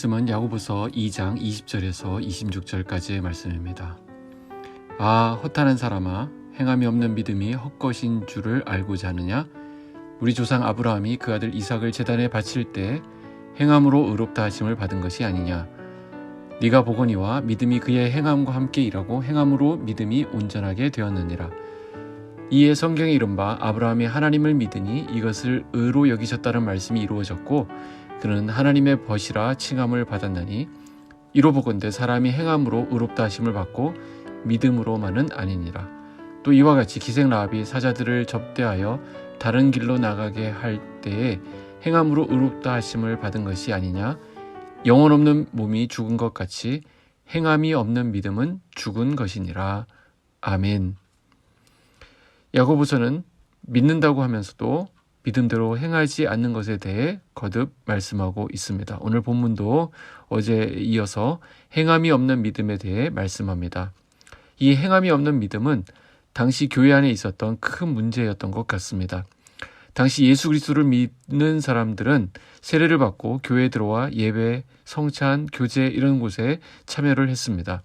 말씀은 야고보서 2장 20절에서 26절까지의 말씀입니다. 아 허탄한 사람아 행함이 없는 믿음이 헛것인 줄을 알고자 하느냐? 우리 조상 아브라함이 그 아들 이삭을 제단에 바칠 때 행함으로 의롭다 하심을 받은 것이 아니냐? 네가 보거니와 믿음이 그의 행함과 함께 일하고 행함으로 믿음이 온전하게 되었느니라. 이에 성경에 이른바 아브라함이 하나님을 믿으니 이것을 의로 여기셨다는 말씀이 이루어졌고 그는 하나님의 벗이라 칭함을 받았나니 이로 보건대 사람이 행함으로 의롭다 하심을 받고 믿음으로만은 아니니라. 또 이와 같이 기생 라합이 사자들을 접대하여 다른 길로 나가게 할 때에 행함으로 의롭다 하심을 받은 것이 아니냐? 영혼 없는 몸이 죽은 것 같이 행함이 없는 믿음은 죽은 것이니라. 아멘. 야고보서는 믿는다고 하면서도 믿음대로 행하지 않는 것에 대해 거듭 말씀하고 있습니다. 오늘 본문도 어제 이어서 행함이 없는 믿음에 대해 말씀합니다. 이 행함이 없는 믿음은 당시 교회 안에 있었던 큰 문제였던 것 같습니다. 당시 예수 그리스도를 믿는 사람들은 세례를 받고 교회에 들어와 예배, 성찬, 교제 이런 곳에 참여를 했습니다.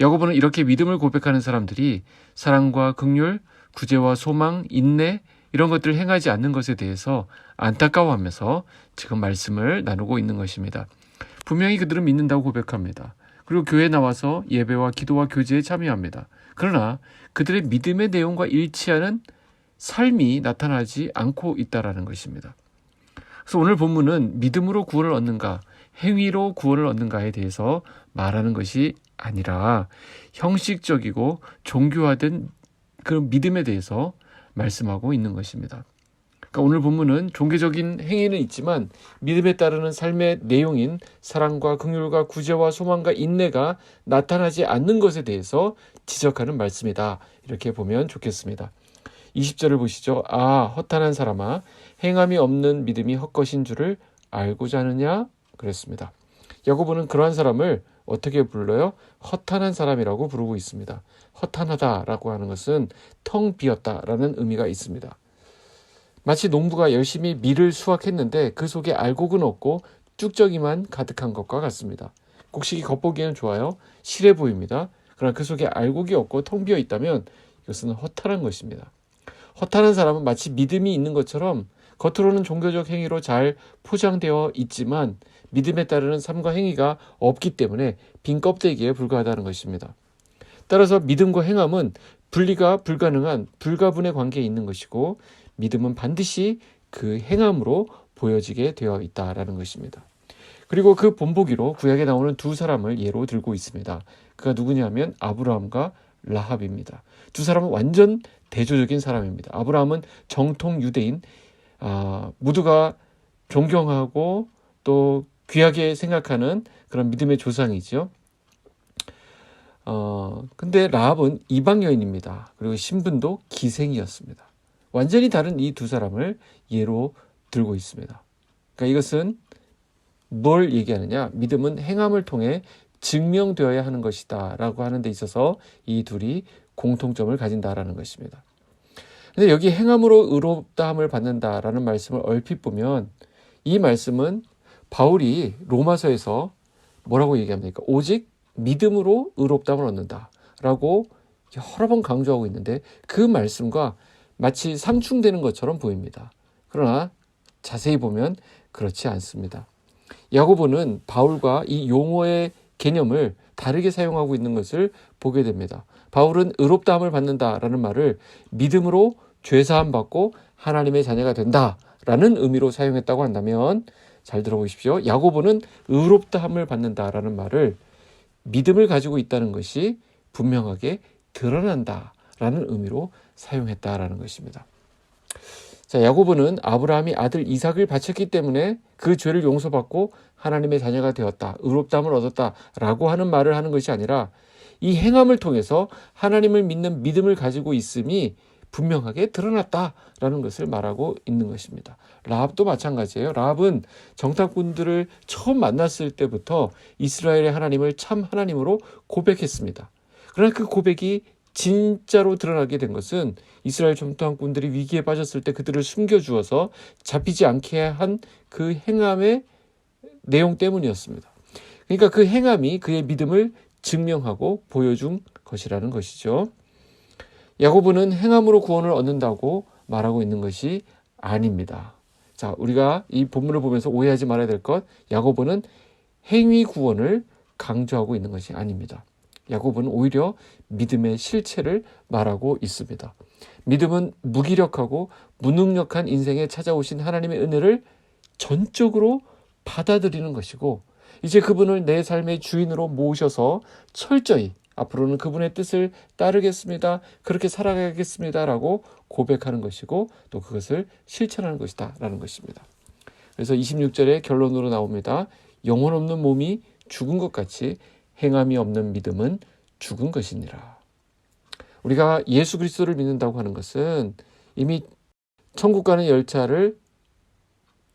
야고보는 이렇게 믿음을 고백하는 사람들이 사랑과 긍휼, 구제와 소망, 인내 이런 것들을 행하지 않는 것에 대해서 안타까워하면서 지금 말씀을 나누고 있는 것입니다. 분명히 그들은 믿는다고 고백합니다. 그리고 교회에 나와서 예배와 기도와 교제에 참여합니다. 그러나 그들의 믿음의 내용과 일치하는 삶이 나타나지 않고 있다라는 것입니다. 그래서 오늘 본문은 믿음으로 구원을 얻는가, 행위로 구원을 얻는가에 대해서 말하는 것이 아니라 형식적이고 종교화된 그런 믿음에 대해서 말씀하고 있는 것입니다. 그러니까 오늘 본문은 종교적인 행위는 있지만 믿음에 따르는 삶의 내용인 사랑과 긍휼과 구제와 소망과 인내가 나타나지 않는 것에 대해서 지적하는 말씀이다. 이렇게 보면 좋겠습니다. 20절을 보시죠. 아, 허탄한 사람아, 행함이 없는 믿음이 헛것인 줄을 알고자 하느냐? 그랬습니다. 야고보는 그러한 사람을 어떻게 불러요? 허탄한 사람이라고 부르고 있습니다. 허탄하다라고 하는 것은 텅 비었다라는 의미가 있습니다. 마치 농부가 열심히 밀을 수확했는데 그 속에 알곡은 없고 쭉저기만 가득한 것과 같습니다. 곡식이 겉보기에는 좋아요. 실해 보입니다. 그러나 그 속에 알곡이 없고 텅 비어 있다면 이것은 허탄한 것입니다. 허탄한 사람은 마치 믿음이 있는 것처럼 겉으로는 종교적 행위로 잘 포장되어 있지만 믿음에 따르는 삶과 행위가 없기 때문에 빈 껍데기에 불과하다는 것입니다. 따라서 믿음과 행함은 분리가 불가능한 불가분의 관계에 있는 것이고 믿음은 반드시 그 행함으로 보여지게 되어 있다라는 것입니다. 그리고 그 본보기로 구약에 나오는 두 사람을 예로 들고 있습니다. 그가 누구냐면 아브라함과 라합입니다. 두 사람은 완전 대조적인 사람입니다. 아브라함은 정통 유대인, 아, 모두가 존경하고 또 귀하게 생각하는 그런 믿음의 조상이죠. 어, 근데 라합은 이방 여인입니다. 그리고 신분도 기생이었습니다. 완전히 다른 이 두 사람을 예로 들고 있습니다. 그러니까 이것은 뭘 얘기하느냐? 믿음은 행함을 통해 증명되어야 하는 것이다. 라고 하는 데 있어서 이 둘이 공통점을 가진다라는 것입니다. 근데 여기 행함으로 의롭다함을 받는다라는 말씀을 얼핏 보면 이 말씀은 바울이 로마서에서 뭐라고 얘기합니까? 오직 믿음으로 의롭다함을 얻는다라고 여러 번 강조하고 있는데 그 말씀과 마치 상충되는 것처럼 보입니다. 그러나 자세히 보면 그렇지 않습니다. 야고보는 바울과 이 용어의 개념을 다르게 사용하고 있는 것을 보게 됩니다. 바울은 의롭다함을 받는다라는 말을 믿음으로 죄사함 받고 하나님의 자녀가 된다라는 의미로 사용했다고 한다면 잘 들어보십시오. 야고보는 의롭다함을 받는다라는 말을 믿음을 가지고 있다는 것이 분명하게 드러난다라는 의미로 사용했다라는 것입니다. 자, 야고보는 아브라함이 아들 이삭을 바쳤기 때문에 그 죄를 용서받고 하나님의 자녀가 되었다. 의롭다함을 얻었다라고 하는 말을 하는 것이 아니라 이 행함을 통해서 하나님을 믿는 믿음을 가지고 있음이 분명하게 드러났다라는 것을 말하고 있는 것입니다. 라합도 마찬가지예요. 라합은 정탐꾼들을 처음 만났을 때부터 이스라엘의 하나님을 참 하나님으로 고백했습니다. 그러나 그 고백이 진짜로 드러나게 된 것은 이스라엘 정탐꾼들이 위기에 빠졌을 때 그들을 숨겨주어서 잡히지 않게 한 그 행함의 내용 때문이었습니다. 그러니까 그 행함이 그의 믿음을 증명하고 보여준 것이라는 것이죠. 야고보는 행함으로 구원을 얻는다고 말하고 있는 것이 아닙니다. 자, 우리가 이 본문을 보면서 오해하지 말아야 될 것, 야고보는 행위 구원을 강조하고 있는 것이 아닙니다. 야고보는 오히려 믿음의 실체를 말하고 있습니다. 믿음은 무기력하고 무능력한 인생에 찾아오신 하나님의 은혜를 전적으로 받아들이는 것이고 이제 그분을 내 삶의 주인으로 모셔서 철저히 앞으로는 그분의 뜻을 따르겠습니다. 그렇게 살아가겠습니다라고 고백하는 것이고 또 그것을 실천하는 것이다라는 것입니다. 그래서 26절의 결론으로 나옵니다. 영혼 없는 몸이 죽은 것 같이 행함이 없는 믿음은 죽은 것이니라. 우리가 예수 그리스도를 믿는다고 하는 것은 이미 천국 가는 열차를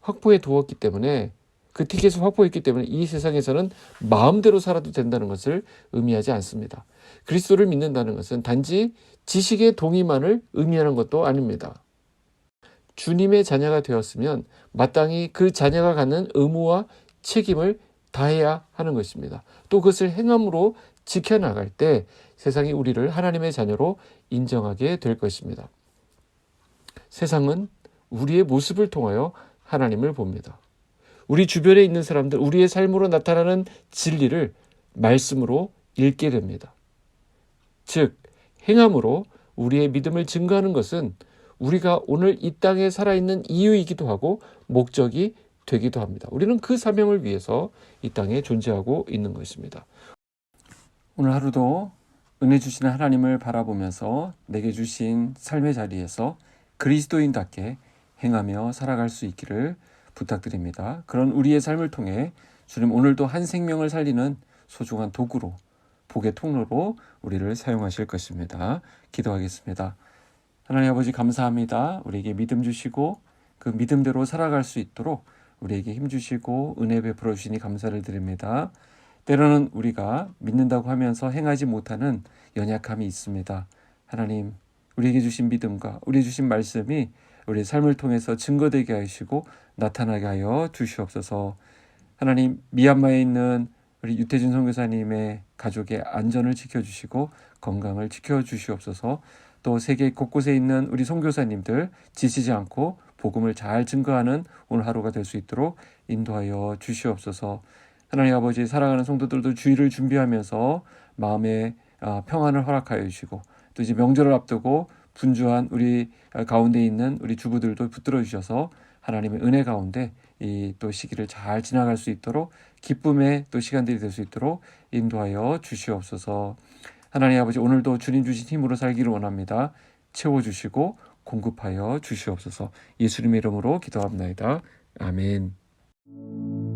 확보해 두었기 때문에 그 티켓을 확보했기 때문에 이 세상에서는 마음대로 살아도 된다는 것을 의미하지 않습니다. 그리스도를 믿는다는 것은 단지 지식의 동의만을 의미하는 것도 아닙니다. 주님의 자녀가 되었으면 마땅히 그 자녀가 갖는 의무와 책임을 다해야 하는 것입니다. 또 그것을 행함으로 지켜나갈 때 세상이 우리를 하나님의 자녀로 인정하게 될 것입니다. 세상은 우리의 모습을 통하여 하나님을 봅니다. 우리 주변에 있는 사람들, 우리의 삶으로 나타나는 진리를 말씀으로 읽게 됩니다. 즉, 행함으로 우리의 믿음을 증거하는 것은 우리가 오늘 이 땅에 살아있는 이유이기도 하고 목적이 되기도 합니다. 우리는 그 사명을 위해서 이 땅에 존재하고 있는 것입니다. 오늘 하루도 은혜 주시는 하나님을 바라보면서 내게 주신 삶의 자리에서 그리스도인답게 행하며 살아갈 수 있기를 부탁드립니다. 그런 우리의 삶을 통해 주님 오늘도 한 생명을 살리는 소중한 도구로 복의 통로로 우리를 사용하실 것입니다. 기도하겠습니다. 하나님 아버지 감사합니다. 우리에게 믿음 주시고 그 믿음대로 살아갈 수 있도록 우리에게 힘 주시고 은혜 베풀어 주시니 감사를 드립니다. 때로는 우리가 믿는다고 하면서 행하지 못하는 연약함이 있습니다. 하나님, 우리에게 주신 믿음과 우리 주신 말씀이 우리 삶을 통해서 증거되게 하시고 나타나게 하여 주시옵소서. 하나님, 미얀마에 있는 우리 유태준 선교사님의 가족의 안전을 지켜주시고 건강을 지켜주시옵소서. 또 세계 곳곳에 있는 우리 선교사님들 지치지 않고 복음을 잘 증거하는 오늘 하루가 될 수 있도록 인도하여 주시옵소서. 하나님 아버지 사랑하는 성도들도 주의를 준비하면서 마음의 아, 평안을 허락하여 주시고 또 이제 명절을 앞두고 분주한 우리 가운데 있는 우리 주부들도 붙들어 주셔서 하나님의 은혜 가운데 이 또 시기를 잘 지나갈 수 있도록 기쁨의 또 시간들이 될 수 있도록 인도하여 주시옵소서. 하나님 아버지 오늘도 주님 주신 힘으로 살기를 원합니다. 채워 주시고 공급하여 주시옵소서. 예수님의 이름으로 기도합니다. 아멘.